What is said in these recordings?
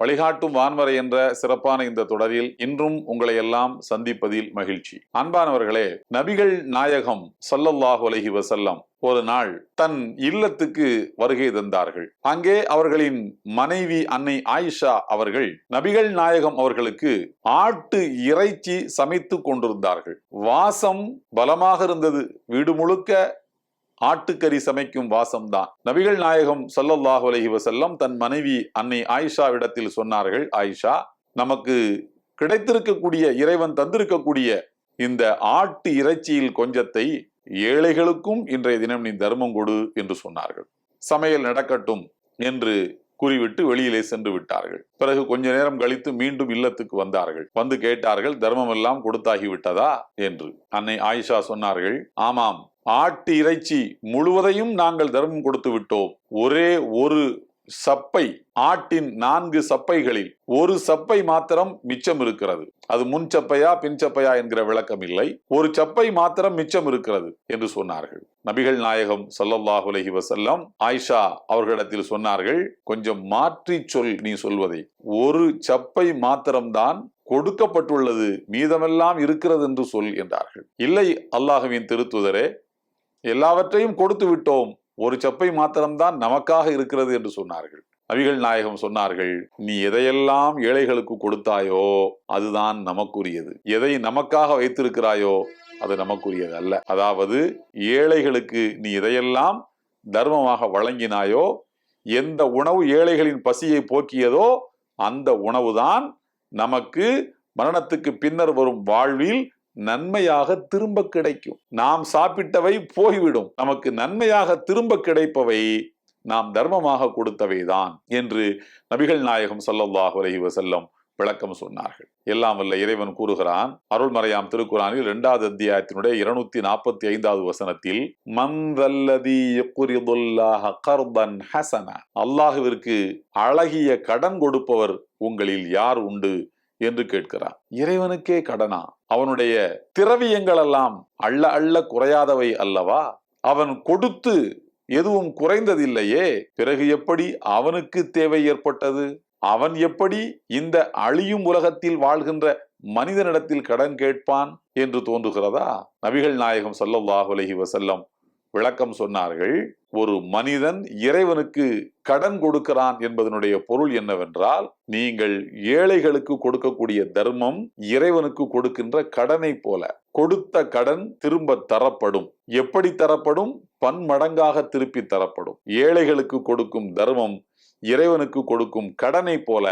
வழிகாட்டும் வான்வரை என்ற சிறப்பான இந்த தொடரில் இன்றும் உங்களை எல்லாம் சந்திப்பதில் மகிழ்ச்சி. அன்பானவர்களே நபிகள் நாயகம் ஸல்லல்லாஹு அலைஹி வசல்லம் ஒரு நாள் தன் இல்லத்துக்கு வருகை தந்தார்கள். அங்கே அவர்களின் மனைவி அன்னை ஆயிஷா அவர்கள் நபிகள் நாயகம் அவர்களுக்கு ஆட்டு இறைச்சி சமைத்து கொண்டிருந்தார்கள். வாசம் பலமாக இருந்தது. வீடு முழுக்க ஆட்டுக்கறி சமைக்கும் வாசம்தான். நபிகள் நாயகம் சல்லல்லாஹு அலஹி வசல்லம் தன் மனைவி அன்னை ஆயிஷாவிடத்தில் சொன்னார்கள் ஆயிஷா நமக்கு கிடைத்திருக்கக்கூடிய இறைவன் தந்திருக்கக்கூடிய இந்த ஆட்டு இறைச்சியில் கொஞ்சத்தை ஏழைகளுக்கும் இன்றைய தினம் நீ தர்மம் கொடு என்று சொன்னார்கள். சமையல் நடக்கட்டும் என்று கூறிவிட்டு வெளியிலே சென்று விட்டார்கள். பிறகு கொஞ்ச நேரம் கழித்து மீண்டும் இல்லத்துக்கு வந்தார்கள். வந்து கேட்டார்கள் தர்மம் எல்லாம் கொடுத்தாகி விட்டதா? என்று. அன்னை ஆயிஷா சொன்னார்கள் ஆமாம் ஆட்டு இறைச்சி முழுவதையும் நாங்கள் தர்மம் கொடுத்து விட்டோம். ஒரே ஒரு சப்பை ஆட்டின் நான்கு சப்பைகளில் ஒரு சப்பை மாத்திரம் மிச்சம் இருக்கிறது. அது முன் சப்பையா பின் சப்பையா என்கிற விளக்கம் இல்லை. ஒரு சப்பை மாத்திரம் மிச்சம் இருக்கிறது என்று சொன்னார்கள். நபிகள் நாயகம் ஸல்லல்லாஹு அலைஹி ஆயிஷா அவர்களிடத்தில் சொன்னார்கள் கொஞ்சம் மாற்றி சொல் நீ சொல்வதை. ஒரு சப்பை மாத்திரம்தான் கொடுக்கப்பட்டுள்ளது. மீதமெல்லாம் இருக்கிறது என்று சொல் என்றார்கள். இல்லை அல்லாஹுவின் திருத்துதரே எல்லாவற்றையும் கொடுத்து விட்டோம். ஒரு செப்பை மாத்திரம்தான் நமக்காக இருக்கிறது என்று சொன்னார்கள். நபிகள் நாயகம் சொன்னார்கள் நீ எதையெல்லாம் ஏழைகளுக்கு கொடுத்தாயோ அதுதான் நமக்குரியது. எதை நமக்காக வைத்திருக்கிறாயோ அது நமக்குரியது அல்ல. அதாவது ஏழைகளுக்கு நீ எதையெல்லாம் தர்மமாக வழங்கினாயோ எந்த உணவு ஏழைகளின் பசியை போக்கியதோ அந்த உணவுதான் நமக்கு மரணத்துக்கு பின்னர் வரும் வாழ்வில் நன்மையாக திரும்ப கிடைக்கும். நாம் சாப்பிட்டவை போய்விடும். நமக்கு நன்மையாக திரும்ப கிடைப்பவை நாம் தர்மமாக கொடுத்தவைதான் என்று நபிகள் நாயகம் ஸல்லல்லாஹு அலஹி வசல்லம் விளக்கம் சொன்னார்கள். எல்லாம் வல்ல இறைவன் கூறுகிறான் அருள்மறையாம் திருக்குறானில் இரண்டாவது அத்தியாயத்தினுடைய இருநூத்தி நாற்பத்தி ஐந்தாவது வசனத்தில் மந்தல்லதி அல்லாஹுவிற்கு அழகிய கடன் கொடுப்பவர் உங்களில் யார் உண்டு? என்று கேட்கிறான். இறைவனுக்கே கடனா? அவனுடைய திரவியங்கள் எல்லாம் அள்ள அள்ள குறையாதவை அல்லவா? அவன் கொடுத்து எதுவும் குறைந்ததில்லையே பிறகு எப்படி அவனுக்கு தேவை ஏற்பட்டது? அவன் எப்படி இந்த அழியும் உலகத்தில் வாழ்கின்ற மனிதனிடத்தில் கடன் கேட்பான் என்று தோன்றுகிறதா? நபிகள் நாயகம் ஸல்லல்லாஹு அலைஹி வஸல்லம் விளக்கம் சொன்னார்கள் ஒரு மனிதன் இறைவனுக்கு கடன் கொடுக்கிறான் என்பதனுடைய பொருள் என்னவென்றால் நீங்கள் ஏழைகளுக்கு கொடுக்கக்கூடிய தர்மம் இறைவனுக்கு கொடுக்கின்ற கடனை போல. கொடுத்த கடன் திரும்ப தரப்படும். எப்படி தரப்படும்? பன்மடங்காக திருப்பி தரப்படும். ஏழைகளுக்கு கொடுக்கும் தர்மம் இறைவனுக்கு கொடுக்கும் கடனை போல.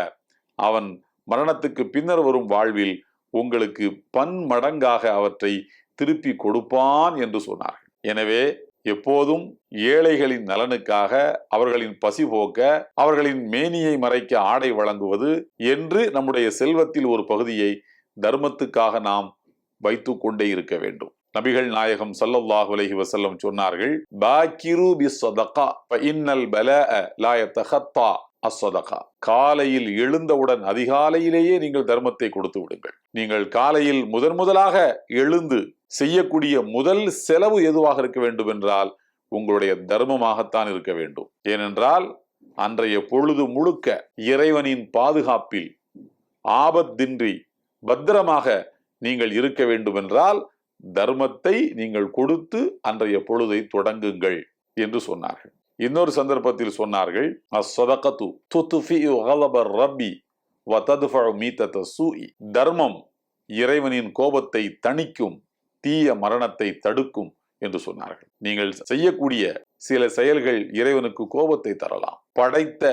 அவன் மரணத்துக்கு பின்னர் வரும் வாழ்வில் உங்களுக்கு பன்மடங்காக அவற்றை திருப்பி கொடுப்பான் என்று சொன்னார்கள். எனவே எப்போதும் ஏழைகளின் நலனுக்காக அவர்களின் பசி போக்க அவர்களின் மேனியை மறைக்க ஆடை வழங்குவது என்று நம்முடைய செல்வத்தில் ஒரு பகுதியை தர்மத்துக்காக நாம் வைத்து கொண்டே இருக்க வேண்டும். நபிகள் நாயகம் ஸல்லல்லாஹு அலைஹி வசல்லம் சொன்னார்கள் பாக்கிரு பிஸ்ஸதகா ஃபஇன்னல் பலாஅ லாய யதகத்தா அஸ்ஸதகா. காலையில் எழுந்தவுடன் அதிகாலையிலேயே நீங்கள் தர்மத்தை கொடுத்து விடுங்கள். நீங்கள் காலையில் முதன் முதலாக எழுந்து செய்யக்கூடிய முதல் செலவு எதுவாக இருக்க வேண்டும் என்றால் உங்களுடைய தர்மமாகத்தான் இருக்க வேண்டும். ஏனென்றால் அன்றைய பொழுது முழுக்க இறைவனின் பாதுகாப்பில் ஆபத்தின்றி பத்திரமாக நீங்கள் இருக்க வேண்டும் என்றால் தர்மத்தை நீங்கள் கொடுத்து அன்றைய பொழுதை தொடங்குங்கள் என்று சொன்னார்கள். இன்னொரு சந்தர்ப்பத்தில் சொன்னார்கள் ரப்பி வ தர்மம் இறைவனின் கோபத்தை தணிக்கும் தீய மரணத்தை தடுக்கும் என்று சொன்னார்கள். நீங்கள் செய்யக்கூடிய சில செயல்கள் இறைவனுக்கு கோபத்தை தரலாம். படைத்த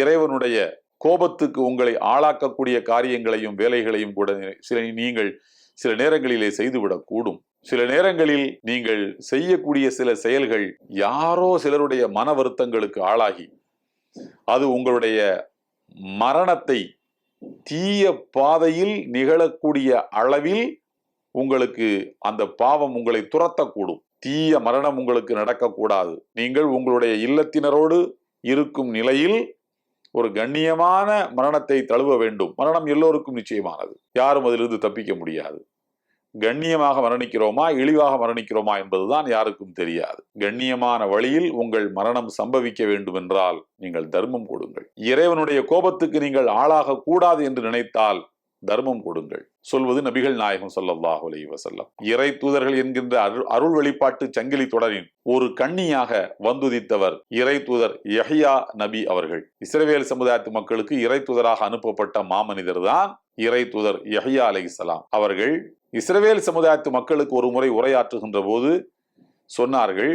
இறைவனுடைய கோபத்துக்கு உங்களை ஆளாக்கக்கூடிய காரியங்களையும் வேலைகளையும் கூட சில நீங்கள் சில நேரங்களிலே செய்துவிடக்கூடும் சில நேரங்களில் நீங்கள் செய்யக்கூடிய சில செயல்கள் யாரோ சிலருடைய மன வருத்தங்களுக்கு ஆளாகி அது உங்களுடைய மரணத்தை தீய பாதையில் நிகழக்கூடிய அளவில் உங்களுக்கு அந்த பாவம் உங்களை துரத்தக்கூடும். தீய மரணம் உங்களுக்கு நடக்கக்கூடாது. நீங்கள் உங்களுடைய இல்லத்தினரோடு இருக்கும் நிலையில் ஒரு கண்ணியமான மரணத்தை தழுவ வேண்டும். மரணம் எல்லோருக்கும் நிச்சயமானது. யாரும் அதிலிருந்து தப்பிக்க முடியாது. கண்ணியமாக மரணிக்கிறோமா இழிவாக மரணிக்கிறோமா என்பதுதான் யாருக்கும் தெரியாது. கண்ணியமான வழியில் உங்கள் மரணம் சம்பவிக்க வேண்டும் என்றால் நீங்கள் தர்மம் கொடுங்கள். இறைவனுடைய கோபத்துக்கு நீங்கள் ஆளாக கூடாது என்று நினைத்தால் தர்மம் கொடுங்கள். சொல்வது நபிகள் நாயகம் ஸல்லல்லாஹு அலி வசல்லம் இறை தூதர்கள் என்கின்ற அருள் அருள் வெளிப்பாட்டு சங்கிலி தொடரின் ஒரு கண்ணியாக வந்துதித்தவர் இறை தூதர் யஹியா நபி அவர்கள். இஸ்ரவேல் சமுதாயத்து மக்களுக்கு இறை தூதராக அனுப்பப்பட்ட மாமனிதர் தான் இறை தூதர் யஹ்யா அலைஹிஸ்ஸலாம் அவர்கள் இஸ்ரவேல் சமுதாயத்து மக்களுக்கு ஒரு முறை உரையாற்றுகின்ற போது சொன்னார்கள்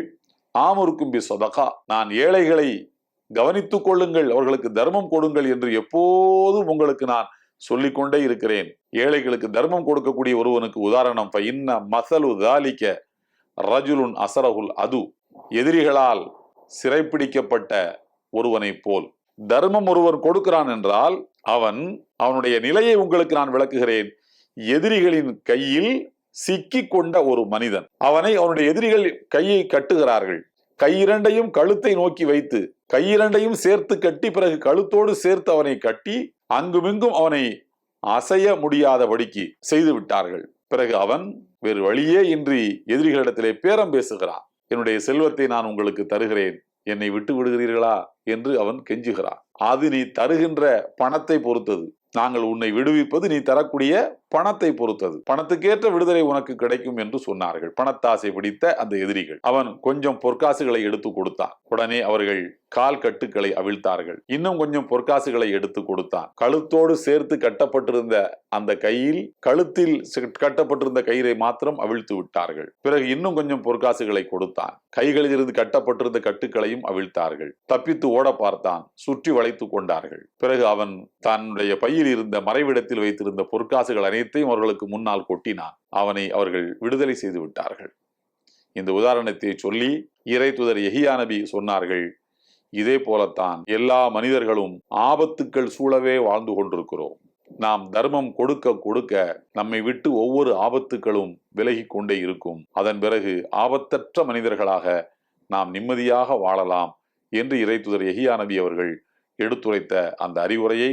ஆமுருக்கும் பி சொதகா நான் ஏழைகளை கவனித்துக் கொள்ளுங்கள் அவர்களுக்கு தர்மம் கொடுங்கள் என்று எப்போதும் உங்களுக்கு நான் சொல்லிக்கொண்டே இருக்கிறேன். ஏழைகளுக்கு தர்மம் கொடுக்கக்கூடிய ஒருவனுக்கு உதாரணம் இன்ன மசலு தாலிக்க ரஜுலுன் அசரகுல் அது. எதிரிகளால் சிறைப்பிடிக்கப்பட்ட ஒருவனைப் போல். தர்மம் ஒருவன் கொடுக்கிறான் என்றால் அவன் அவனுடைய நிலையை உங்களுக்கு நான் விளக்குகிறேன். எதிரிகளின் கையில் சிக்கிக் கொண்ட ஒரு மனிதன் அவனை அவனுடைய எதிரிகள் கையை கட்டுகிறார்கள். கையிரண்டையும் கழுத்தை நோக்கி வைத்து கையிரண்டையும் சேர்த்து கட்டி பிறகு கழுத்தோடு சேர்த்து அவனை கட்டி அங்குமிங்கும் அவனை அசைய முடியாதபடிக்கு செய்து விட்டார்கள் பிறகு அவன் வேறு வழியே இன்றி எதிரிகளிடத்திலே பேரம் பேசுகிறான். என்னுடைய செல்வத்தை நான் உங்களுக்கு தருகிறேன். என்னை விட்டு விடுகிறீர்களா? என்று அவன் கெஞ்சுகிறான். அது நீ தருகின்ற பணத்தை பொறுத்தது. நாங்கள் உன்னை விடுவிப்பது நீ தரக்கூடிய பணத்தை பொறுத்தது. பணத்துக்கேற்ற விடுதலை உனக்கு கிடைக்கும் என்று சொன்னார்கள். பணத்தாசை பிடித்த அந்த எதிரிகள். அவன் கொஞ்சம் பொற்காசுகளை எடுத்து கொடுத்தான். உடனே அவர்கள் கால் கட்டுக்களை அவிழ்த்தார்கள். இன்னும் கொஞ்சம் பொற்காசுகளை எடுத்து கொடுத்தான். கழுத்தோடு சேர்த்து கட்டப்பட்டிருந்த அந்த கையில் கழுத்தில் கட்டப்பட்டிருந்த கயிறை மாத்திரம் அவிழ்த்து விட்டார்கள். பிறகு இன்னும் கொஞ்சம் பொற்காசுகளை கொடுத்தான். கைகளில் இருந்து கட்டப்பட்டிருந்த கட்டுக்களையும் அவிழ்த்தார்கள். தப்பித்து ஓட பார்த்தான். சுற்றி வளைத்து கொண்டார்கள். பிறகு அவன் தன்னுடைய பையில் இருந்த மறைவிடத்தில் வைத்திருந்த பொற்காசுகள் அனைத்தையும் அவர்களுக்கு முன்னால் கொட்டினான். அவனை அவர்கள் விடுதலை செய்து விட்டார்கள். இந்த உதாரணத்தை சொல்லி இறை தூதர் எஹியா நபி சொன்னார்கள் இதே போலத்தான் எல்லா மனிதர்களும் ஆபத்துக்கள் சூழவே வாழ்ந்து கொண்டிருக்கிறோம். நாம் தர்மம் கொடுக்க கொடுக்க நம்மை விட்டு ஒவ்வொரு ஆபத்துக்களும் விலகி கொண்டே இருக்கும். அதன் பிறகு ஆபத்தற்ற மனிதர்களாக நாம் நிம்மதியாக வாழலாம் என்று இறைத்துதர் எஹியா நபி அவர்கள் எடுத்துரைத்த அந்த அறிவுரையை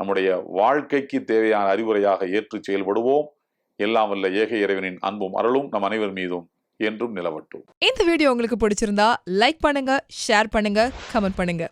நம்முடைய வாழ்க்கைக்கு தேவையான அறிவுரையாக ஏற்று செயல்படுவோம். எல்லாம் வல்ல ஏக இறைவனின் அன்பும் அருளும் நம் அனைவர் மீதும் என்றும் நிலவட்டும். இந்த வீடியோ உங்களுக்கு பிடிச்சிருந்தா லைக் பண்ணுங்க ஷேர் பண்ணுங்க கமெண்ட் பண்ணுங்க.